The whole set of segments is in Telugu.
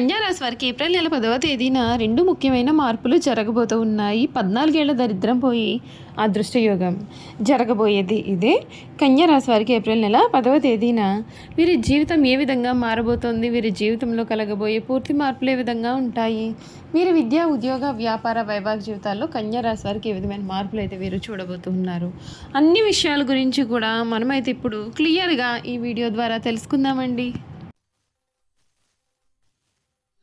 కన్యారాశి వారికి ఏప్రిల్ నెల పదవ తేదీన రెండు ముఖ్యమైన మార్పులు జరగబోతూ ఉన్నాయి. పద్నాలుగేళ్ళ దరిద్రం పోయి అదృష్టయోగం జరగబోయేది ఇదే. కన్యారాశి వారికి ఏప్రిల్ నెల పదవ తేదీన వీరి జీవితం ఏ విధంగా మారబోతోంది? వీరి జీవితంలో కలగబోయే పూర్తి మార్పులు ఏ విధంగా ఉంటాయి? వీరి విద్యా ఉద్యోగ వ్యాపార వైవాహిక జీవితాల్లో కన్యారాశి వారికి ఏ విధమైన మార్పులు అయితే వీరు చూడబోతున్నారు? అన్ని విషయాల గురించి కూడా మనమైతే ఇప్పుడు క్లియర్గా ఈ వీడియో ద్వారా తెలుసుకుందామండి.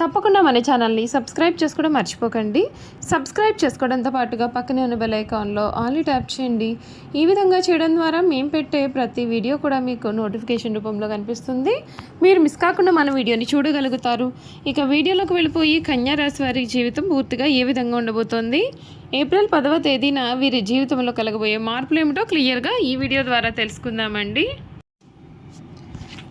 తప్పకుండా మన ఛానల్ని సబ్స్క్రైబ్ చేసుకోవడం మర్చిపోకండి. సబ్స్క్రైబ్ చేసుకోవడంతో పాటుగా పక్కనే ఉన్న బెల్ ఐకాన్లో ట్యాప్ చేయండి. ఈ విధంగా చేయడం ద్వారా మేము పెట్టే ప్రతి వీడియో కూడా మీకు నోటిఫికేషన్ రూపంలో కనిపిస్తుంది. మీరు మిస్ కాకుండా మన వీడియోని చూడగలుగుతారు. ఇక వీడియోలోకి వెళ్ళిపోయి కన్యారాశి వారి జీవితం పూర్తిగా ఏ విధంగా ఉండబోతోంది? ఏప్రిల్ పదవ తేదీన వీరి జీవితంలో కలగబోయే మార్పులు ఏమిటో క్లియర్గా ఈ వీడియో ద్వారా తెలుసుకుందామండి.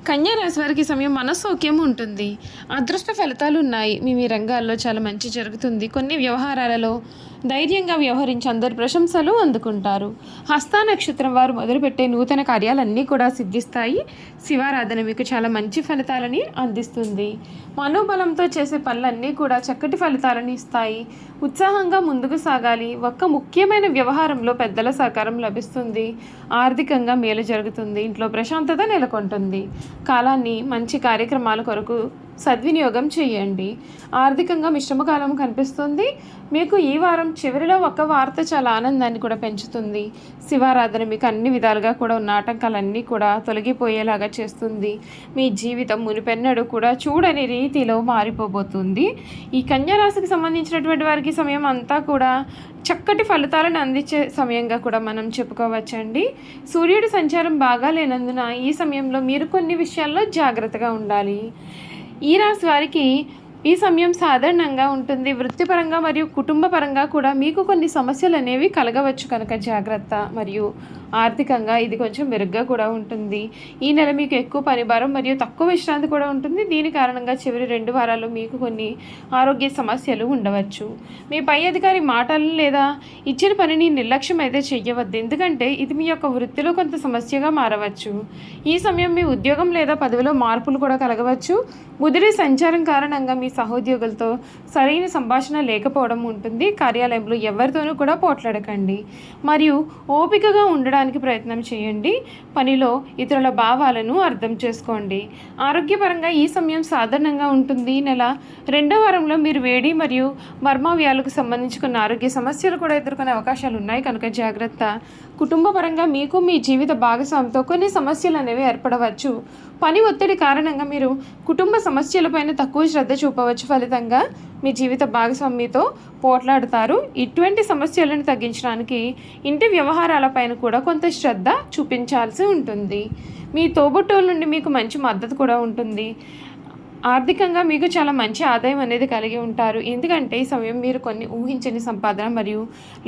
కన్యారాశి వారికి సమయం మనస్సౌక్యం ఉంటుంది. అదృష్ట ఫలితాలు ఉన్నాయి. మీ మీ రంగాల్లో చాలా మంచి జరుగుతుంది. కొన్ని వ్యవహారాలలో ధైర్యంగా వ్యవహరించి అందరి ప్రశంసలు అందుకుంటారు. హస్త నక్షత్రం వారు మొదలుపెట్టే నూతన కార్యాలన్నీ కూడా సిద్ధిస్తాయి. శివారాధన మీకు చాలా మంచి ఫలితాలని అందిస్తుంది. మనోబలంతో చేసే పనులన్నీ కూడా చక్కటి ఫలితాలని ఇస్తాయి. ఉత్సాహంగా ముందుకు సాగాలి. ఒక్క ముఖ్యమైన వ్యవహారంలో పెద్దల సహకారం లభిస్తుంది. ఆర్థికంగా మేలు జరుగుతుంది. ఇంట్లో ప్రశాంతత నెలకొంటుంది. కాలాన్ని మంచి కార్యక్రమాల కొరకు సద్వినియోగం చేయండి. ఆర్థికంగా మిశ్రమ కాలం కనిపిస్తుంది. మీకు ఈ వారం చివరిలో ఒక వార్త చాలా ఆనందాన్ని కూడా పెంచుతుంది. శివారాధన మీకు అన్ని విధాలుగా కూడా ఉన్న ఆటంకాలన్నీ కూడా తొలగిపోయేలాగా చేస్తుంది. మీ జీవితం మునిపెన్నడు కూడా చూడని రీతిలో మారిపోబోతుంది. ఈ కన్యారాశికి సంబంధించినటువంటి వారికి సమయం అంతా కూడా చక్కటి ఫలితాలను అందించే సమయంగా కూడా మనం చెప్పుకోవచ్చండి. సూర్యుడి సంచారం బాగా లేనందున ఈ సమయంలో మీరు కొన్ని విషయాల్లో జాగ్రత్తగా ఉండాలి. ఈ రాశి వారికి ఈ సమయం సాధారణంగా ఉంటుంది. వృత్తిపరంగా మరియు కుటుంబపరంగా కూడా మీకు కొన్ని సమస్యలు అనేవి కలగవచ్చు కనుక జాగ్రత్త. మరియు ఆర్థికంగా ఇది కొంచెం మెరుగ్గా కూడా ఉంటుంది. ఈ నెల మీకు ఎక్కువ పనిభారం మరియు తక్కువ విశ్రాంతి కూడా ఉంటుంది. దీని కారణంగా చివరి రెండు వారాలు మీకు కొన్ని ఆరోగ్య సమస్యలు ఉండవచ్చు. మీ పై అధికారి మాటలు లేదా ఇచ్చిన పనిని నిర్లక్ష్యం అయితే చెయ్యవద్దు. ఎందుకంటే ఇది మీ యొక్క వృత్తిలో కొంత సమస్యగా మారవచ్చు. ఈ సమయం మీ ఉద్యోగం లేదా పదవిలో మార్పులు కూడా కలగవచ్చు. ముదిరి సంచారం కారణంగా మీ సహోద్యోగులతో సరైన సంభాషణ లేకపోవడం ఉంటుంది. కార్యాలయంలో ఎవరితోనూ కూడా పోట్లాడకండి. మరియు ఓపికగా ఉండడానికి ప్రయత్నం చేయండి. పనిలో ఇతరుల భావాలను అర్థం చేసుకోండి. ఆరోగ్యపరంగా ఈ సమయం సాధారణంగా ఉంటుంది. ఈ నెల రెండో వారంలో మీరు వేడి మరియు మర్మవ్యాలకు సంబంధించి కొన్ని ఆరోగ్య సమస్యలు కూడా ఎదుర్కొనే అవకాశాలు ఉన్నాయి. కనుక జాగ్రత్త. కుటుంబపరంగా మీకు మీ జీవిత భాగస్వామితో కొన్ని సమస్యలు అనేవి ఏర్పడవచ్చు. పని ఒత్తిడి కారణంగా మీరు కుటుంబ సమస్యలపైన తక్కువ శ్రద్ధ చూప చూపవచ్చు ఫలితంగా మీ జీవిత భాగస్వామితో పోట్లాడతారు. ఇటువంటి సమస్యలను తగ్గించడానికి ఇంటి వ్యవహారాలపైన కూడా కొంత శ్రద్ధ చూపించాల్సి ఉంటుంది. మీ తోబుట్టువుల నుండి మీకు మంచి మద్దతు కూడా ఉంటుంది. ఆర్థికంగా మీకు చాలా మంచి ఆదాయం అనేది కలిగి ఉంటారు. ఎందుకంటే ఈ సమయం మీరు కొన్ని ఊహించని సంపాదన మరియు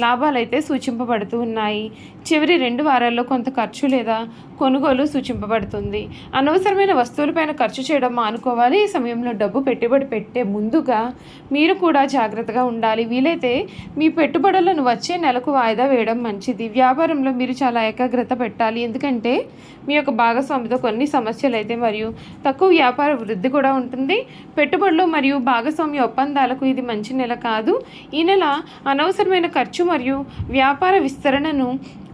లాభాలు అయితే సూచింపబడుతూ ఉన్నాయి. చివరి రెండు వారాల్లో కొంత ఖర్చు లేదా కొనుగోలు సూచింపబడుతుంది. అనవసరమైన వస్తువులపైన ఖర్చు చేయడం మానుకోవాలి. ఈ సమయంలో డబ్బు పెట్టుబడి పెట్టే ముందుగా మీరు కూడా జాగ్రత్తగా ఉండాలి. వీలైతే మీ పెట్టుబడులను వచ్చే నెలకు వాయిదా వేయడం మంచిది. వ్యాపారంలో మీరు చాలా ఏకాగ్రత పెట్టాలి. ఎందుకంటే మీ యొక్క భాగస్వామితో కొన్ని సమస్యలు అయితే మరియు తక్కువ వ్యాపార వృద్ధి కూడా ఉంటుంది. పెట్టుబడులు మరియు భాగస్వామ్య ఒప్పందాలకు ఇది మంచి నెల కాదు. ఈ నెల అనవసరమైన ఖర్చు మరియు వ్యాపార విస్తరణను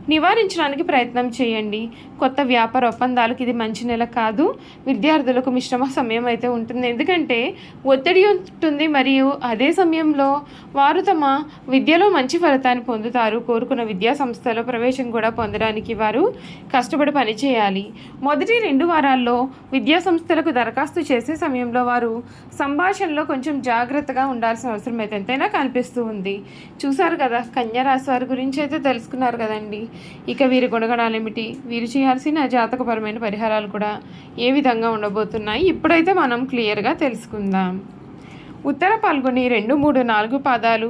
నివారించడానికి ప్రయత్నం చేయండి. కొత్త వ్యాపార ఒప్పందాలకు ఇది మంచి నెల కాదు. విద్యార్థులకు మిశ్రమ సమయం అయితే ఉంటుంది. ఎందుకంటే ఒత్తిడి ఉంటుంది మరియు అదే సమయంలో వారు తమ విద్యలో మంచి ఫలితాన్ని పొందుతారు. కోరుకున్న విద్యా సంస్థలో ప్రవేశం కూడా పొందడానికి వారు కష్టపడి పనిచేయాలి మొదటి రెండు వారాల్లో విద్యా సంస్థలకు దరఖాస్తు చేసే సమయంలో వారు సంభాషణలో కొంచెం జాగ్రత్తగా ఉండాల్సిన అవసరం అయితే ఎంతైనా కనిపిస్తూ ఉంది. చూసారు కదా కన్యా రాశి వారి గురించి అయితే తెలుసుకున్నారు కదండి. ఇక వీరి గుణగణాలు ఏమిటి వీరు చేయాల్సిన జాతకపరమైన పరిహారాలు కూడా ఏ విధంగా ఉండబోతున్నాయి? ఇప్పుడైతే మనం క్లియర్గా తెలుసుకుందాం. ఉత్తర పాల్గొని రెండు మూడు నాలుగు పాదాలు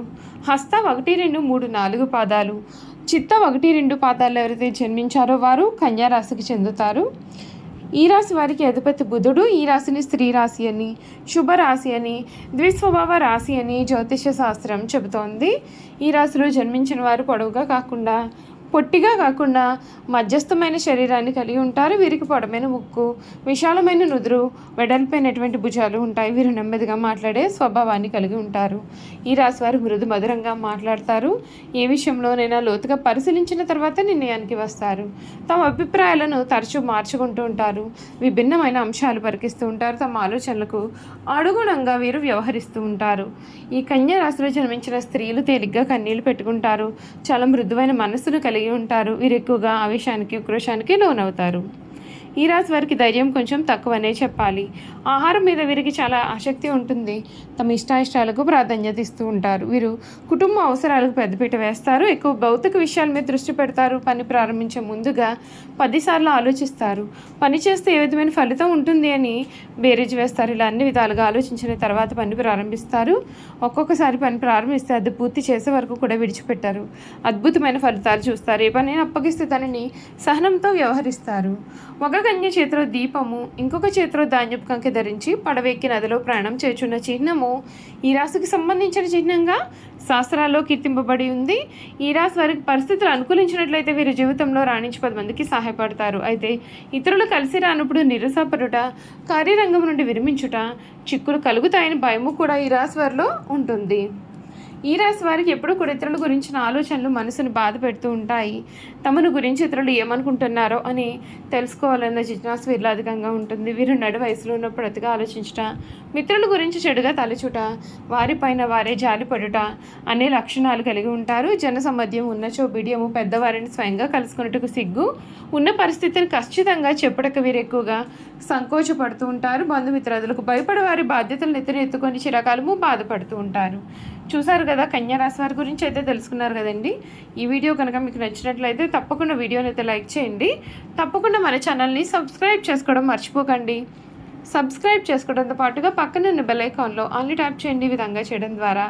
హస్త ఒకటి రెండు మూడు నాలుగు పాదాలు చిత్త ఒకటి రెండు పాదాలు ఎవరైతే జన్మించారో వారు కన్యా రాశికి చెందుతారు. ఈ రాశి వారికి అధిపతి బుధుడు ఈ రాశిని స్త్రీ రాశి అని శుభరాశి అని ద్విస్వభావ రాశి అని జ్యోతిష శాస్త్రం చెబుతోంది. ఈ రాశిలో జన్మించిన వారు పొడవుగా కాకుండా పొట్టిగా కాకుండా మధ్యస్థమైన శరీరాన్ని కలిగి ఉంటారు. వీరికి పొడమైన ముక్కు విశాలమైన నుదురు వెడల్పైనటువంటి భుజాలు ఉంటాయి. వీరు నెమ్మదిగా మాట్లాడే స్వభావాన్ని కలిగి ఉంటారు. ఈ రాశి వారు మృదు మధురంగా మాట్లాడతారు. ఏ విషయంలోనైనా లోతుగా పరిశీలించిన తర్వాత నిర్ణయానికి వస్తారు. తమ అభిప్రాయాలను తరచూ మార్చుకుంటూ ఉంటారు. విభిన్నమైన అంశాలు పరికిస్తూ ఉంటారు. తమ ఆలోచనలకు అనుగుణంగా వీరు వ్యవహరిస్తూ ఉంటారు. ఈ కన్యా రాశిలో జన్మించిన స్త్రీలు తేలిగ్గా కన్నీళ్ళు పెట్టుకుంటారు. చాలా మృదువైన మనస్సును కలిగి ఉంటారు. వీరు ఎక్కువగా ఆవేశానికి ఉక్రోషానికి లోనవుతారు. ఈ రాశి వారికి ధైర్యం కొంచెం తక్కువనే చెప్పాలి. ఆహారం మీద వీరికి చాలా ఆసక్తి ఉంటుంది. తమ ఇష్టాయిష్టాలకు ప్రాధాన్యత ఇస్తూ ఉంటారు. వీరు కుటుంబ అవసరాలకు పెద్దపీట వేస్తారు. ఎక్కువ భౌతిక విషయాల మీద దృష్టి పెడతారు. పని ప్రారంభించే ముందుగా పదిసార్లు ఆలోచిస్తారు. పని చేస్తే ఏ విధమైన ఫలితం ఉంటుంది అని బేరేజ్ వేస్తారు. ఇలా అన్ని విధాలుగా ఆలోచించిన తర్వాత పని ప్రారంభిస్తారు. ఒక్కొక్కసారి పని ప్రారంభిస్తే అది పూర్తి చేసే వరకు కూడా విడిచిపెట్టారు. అద్భుతమైన ఫలితాలు చూస్తారు. ఏ పని అప్పగిస్తే దానిని సహనంతో వ్యవహరిస్తారు. ఒక కన్య చేతిలో దీపము ఇంకొక చేతిలో ధాన్యపు కంకి ధరించి పడవెక్కి నదిలో ప్రయాణం చేచున్న చిహ్నము. ఈ రాశికి సంబంధించిన చిహ్నంగా శాస్త్రాల్లో కీర్తింపబడి ఉంది. ఈ రాశి వారికి పరిస్థితులు అనుకూలించినట్లయితే వీరి జీవితంలో రాణించి పది మందికి సహాయపడతారు. అయితే ఇతరులు కలిసి రానప్పుడు నిరసపడుట కార్యరంగం నుండి విరమించుట చిక్కులు కలుగుతాయని భయము కూడా ఈ రాశి వారిలో ఉంటుంది. ఈ రాశి వారికి ఎప్పుడూ కూడా ఇతరుల గురించిన ఆలోచనలు మనసును బాధ పెడుతూ ఉంటాయి. తమను గురించి ఇతరులు ఏమనుకుంటున్నారో అని తెలుసుకోవాలన్న జిజ్ఞాస వీరిలో అధికంగా ఉంటుంది. వీరు నడు వయసులో ఉన్నప్పుడు అతిగా ఆలోచించట మిత్రుల గురించి చెడుగా తలచుట వారిపైన వారే జాలిపడుట అనే లక్షణాలు కలిగి ఉంటారు. జన సమధ్యం ఉన్నచో బిడియము పెద్దవారిని స్వయంగా కలుసుకున్నట్టుకు సిగ్గు. ఉన్న పరిస్థితిని ఖచ్చితంగా చెప్పుటకు వీరు ఎక్కువగా సంకోచపడుతూ ఉంటారు. బంధుమిత్రాదులకు భయపడే వారి బాధ్యతలను ఎత్తున ఎత్తుకొని చిరకాలము బాధపడుతూ ఉంటారు. చూసారు కదా కన్యా రాశి వారి గురించి అయితే తెలుసుకున్నారు కదండి. ఈ వీడియో కనుక మీకు నచ్చినట్లయితే తప్పకుండా వీడియోని అయితే లైక్ చేయండి. తప్పకుండా మన ఛానల్ని సబ్స్క్రైబ్ చేసుకోవడం మర్చిపోకండి. సబ్స్క్రైబ్ చేసుకోవడంతో పాటుగా పక్కన ఉన్న బెల్ ఐకాన్లో ఆన్లీ ట్యాప్ చేయండి ఈ విధంగా చేయడం ద్వారా.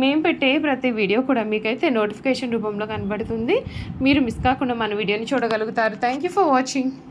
మేము పెట్టే ప్రతి వీడియో కూడా మీకైతే నోటిఫికేషన్ రూపంలో కనబడుతుంది. మీరు మిస్ కాకుండా మన వీడియోని చూడగలుగుతారు. Thank you for watching